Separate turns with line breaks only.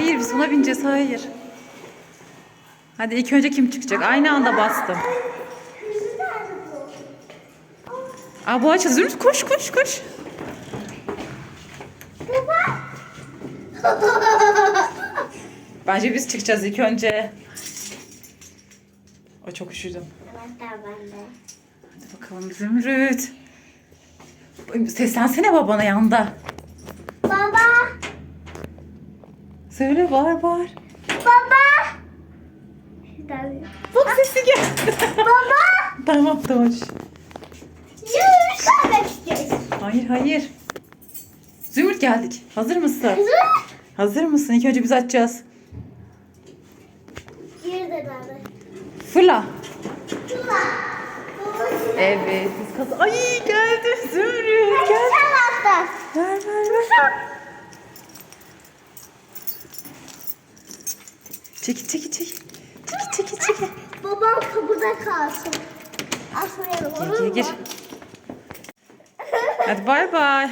Hayır biz buna bineceğiz hayır. Hadi ilk önce kim çıkacak? Aynı anda bastım. Aa bu açıldı. Zümrüt koş koş koş. Bence biz çıkacağız ilk önce. O çok üşüdüm.
Anahtar bende.
Hadi bakalım Zümrüt. Seslensene babana yanda.
Baba.
Söyle var var.
Baba.
Bak sesi geldi.
Baba.
tamam tamam.
Yürüyüş kalmak istiyoruz.
Hayır hayır. Zümrüt geldik. Hazır mısın?
Kızı.
Hazır mısın? İlk önce biz açacağız.
Yürü.
Fırla.
Babacığım.
Evet. Biz kaz Ay geldi Zümrüt. Gel.
Anahtar.
Ver ver ver. Çekil çekil çekil. Çekil çekil çekil.
Babam kapıda kalsın. Asmayalım olur
Gir
mu?
gir gir. Hadi bay bay.